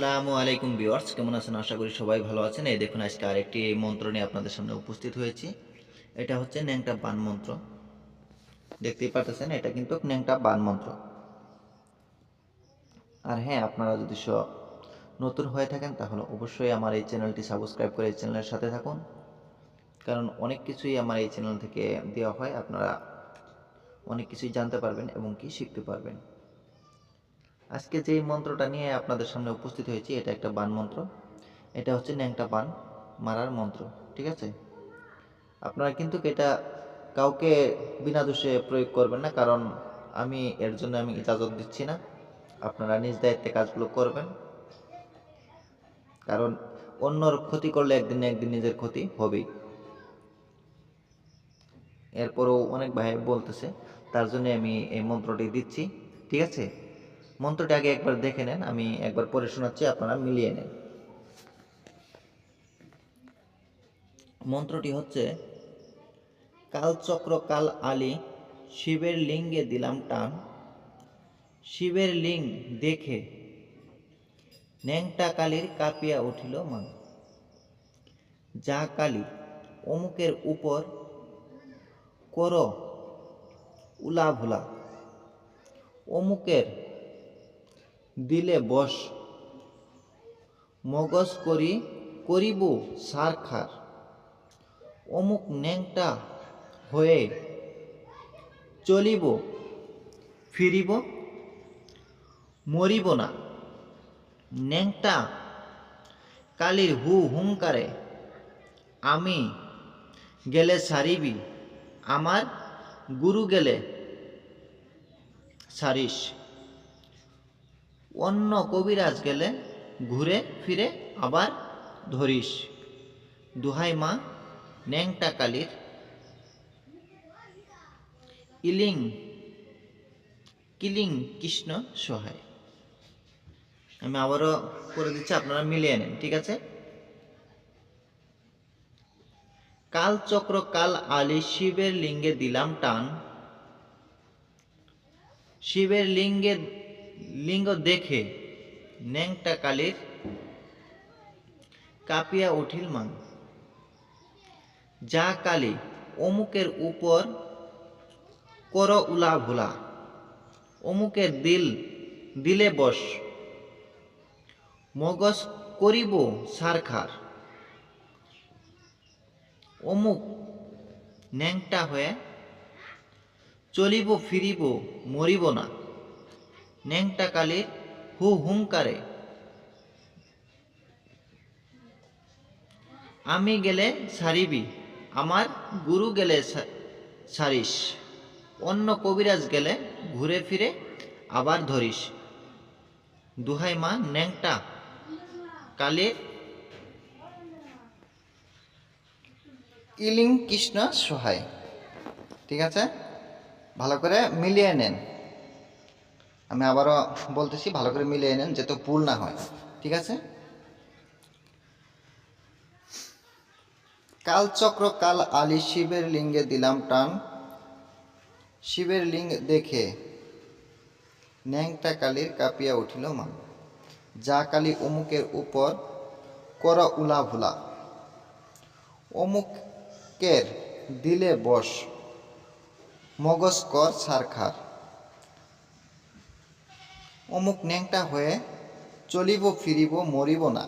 আসসালামু আলাইকুম ভিউয়ার্স, কেমন আছেন? আশা করি সবাই ভালো আছেন। এই দেখুন, আজকে আরেকটি মন্ত্র নিয়ে আপনাদের সামনে উপস্থিত হয়েছি। এটা হচ্ছে ন্যাংটা বান মন্ত্র। দেখতেই পাচ্ছেন এটা কিন্তু ন্যাংটা বান মন্ত্র। আর হ্যাঁ আপনারা যদি নতুন হয়ে থাকেন, তাহলে অবশ্যই আমার এই চ্যানেলটি সাবস্ক্রাইব করে এই চ্যানেলের সাথে থাকুন। কারণ অনেক কিছুই আমার এই চ্যানেল থেকে দেওয়া হয়। আপনারা অনেক কিছুই জানতে পারবেন এবং কি শিখতে পারবেন। আজকে যে মন্ত্রটা নিয়ে আপনাদের সামনে উপস্থিত হয়েছি, এটা একটা বান মন্ত্র। এটা হচ্ছে ন্যাংটা বান, মারার মন্ত্র, ঠিক আছে? আপনারা কিন্তু এটা কাউকে বিনা দোষে প্রয়োগ করবেন না, কারণ আমি এর জন্য আমি ইজাজত দিচ্ছি না। আপনারা নিজ দায়িত্বে কাজগুলো করবেন। কারণ অন্যর ক্ষতি করলে একদিন না একদিন নিজের ক্ষতি হবেই। এরপরও অনেক ভাই বলতেছে, তার জন্য আমি এই মন্ত্রটি দিচ্ছি, ঠিক আছে? মন্ত্রটি আগে একবার দেখে নেন, আমি একবার পড়ে শোনাচ্ছি, আপনারা মিলিয়ে নেন। মন্ত্রটি হচ্ছে কালচক্র কাল আলী, শিবের লিঙ্গে দিলাম টান। শিবের লিঙ্গ দেখে ন্যাংটা কালীর কাঁপিয়া উঠিল মান। যা কালী অমুকের উপর কর উলা ভুলা অমুকের দিলে বস। মগজ করি, করিব সার খার অমুক ন্যাংটা হয়ে চলিব, ফিরিব, মরিব না। ন্যাংটা কালির হু হুঙ্কারে, আমি গেলে সারিবি, আমার গুরু গেলে সারিস। অন্য কবিরাজ গেলে ঘুরে ফিরে আবার ধরিস। দুহাই মা, ন্যাংটা কালির ইলিং, কিলিং কৃষ্ণ সহায়। আমি আবারও করে দিচ্ছি, আপনারা মিলিয়ে নেন, ঠিক আছে? কাল চক্র, কাল আলি, শিবের লিঙ্গে দিলাম টান। শিবের লিঙ্গে লিঙ্গ দেখে ন্যাংটা কালির কাঁপিয়া উঠিল মান যা কালী অমুকের উপর কর উলা ভোলা, অমুকের দিল, দিলে বস, মগজ করিব সারখার অমুক ন্যাংটা হয়ে চলিব ফিরিব, মরিব না। ন্যাংটা কালীর হু হুঙ্কারে আমি গেলে সারিবি, আমার গুরু গেলে সারিস, অন্য কবিরাজ গেলে ঘুরে ফিরে আবার ধরিস। দুহাই মা ন্যাংটা কালীর ইলিং কৃষ্ণ সহায়। ঠিক আছে? ভালো করে মিলিয়ে নেন। আমি আবারও বলতেছি, ভালো করে মিলিয়ে নেন যাতে ভুল না হয়। ঠিক আছে? কালচক্র কাল আলী, শিবের লিঙ্গে দিলাম টান। শিবের লিঙ্গ দেখে ন্যাংটা কালীর কাঁপিয়া উঠিল মান। যা কালী অমুকের উপর কর উলা ভুলা। অমুকের দিলে বস, মগজ কর সারখার অমুক ন্যাংটা হয়ে চলিব, ফিরিব, মরিব না।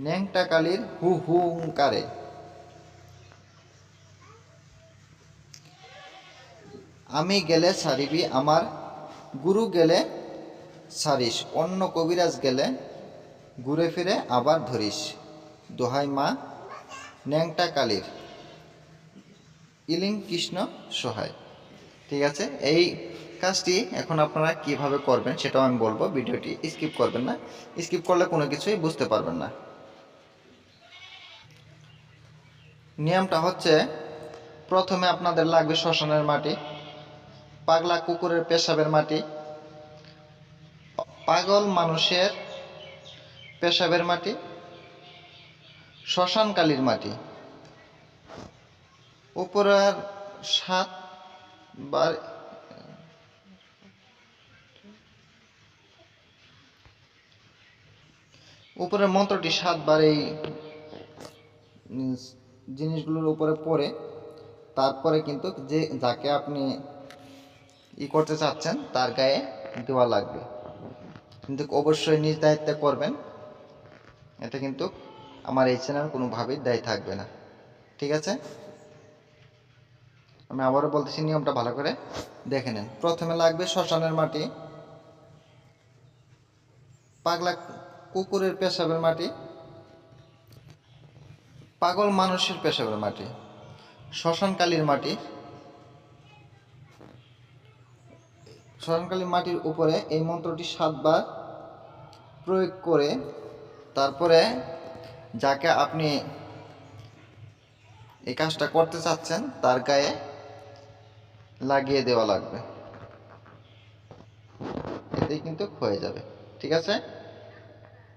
ন্যাংটা কালীর হু হু হুঙ্কারে আমি গেলে সারিবি আমার গুরু গেলে সারিস অন্য কবিরাজ গেলে ঘুরে ফিরে আবার ধরিস। দোহাই মা, ন্যাংটা কালীর। ইলিং কৃষ্ণ সহায়। ঠিক আছে? এই কাজটি এখন আপনারা কীভাবে করবেন সেটাও আমি বলব, ভিডিওটি স্কিপ করবেন না। স্কিপ করলে কোনো কিছুই বুঝতে পারবেন না। নিয়মটা হচ্ছে, প্রথমে আপনাদের লাগবে শ্মশানের মাটি, পাগলা কুকুরের পেশাবের মাটি, পাগল মানুষের পেশাবের মাটি, শ্মশানকালীর মাটি। উপরের সাত বার উপরের মন্ত্রটি সাতবার এই জিনিসগুলোর উপরে পড়ে। তারপরে কিন্তু যে, যাকে আপনি ই করতে চাচ্ছেন, তার গায়ে দেওয়া লাগবে। কিন্তু অবশ্যই নিজ দায়িত্বে করবেন। এটা কিন্তু আমার এই চ্যানেল কোনোভাবেই দায়ী থাকবে না। ঠিক আছে? আমি আবারও বলতেছি, নিয়মটা ভালো করে দেখে নেন। প্রথমে লাগবে শ্মশানের মাটি। পাগলা কুকুরের পেশাবের মাটি, পাগল মানুষের পেশাবের মাটি, শ্মশানকালীর মাটি শ্মশানকালীর মাটির উপরে এই মন্ত্রটি সাতবার প্রয়োগ করে তারপরে যাকে আপনি এই কাজটা করতে চাচ্ছেন, তার গায়ে লাগিয়ে দেওয়া লাগবে। এতেই কিন্তু হয়ে যাবে, ঠিক আছে?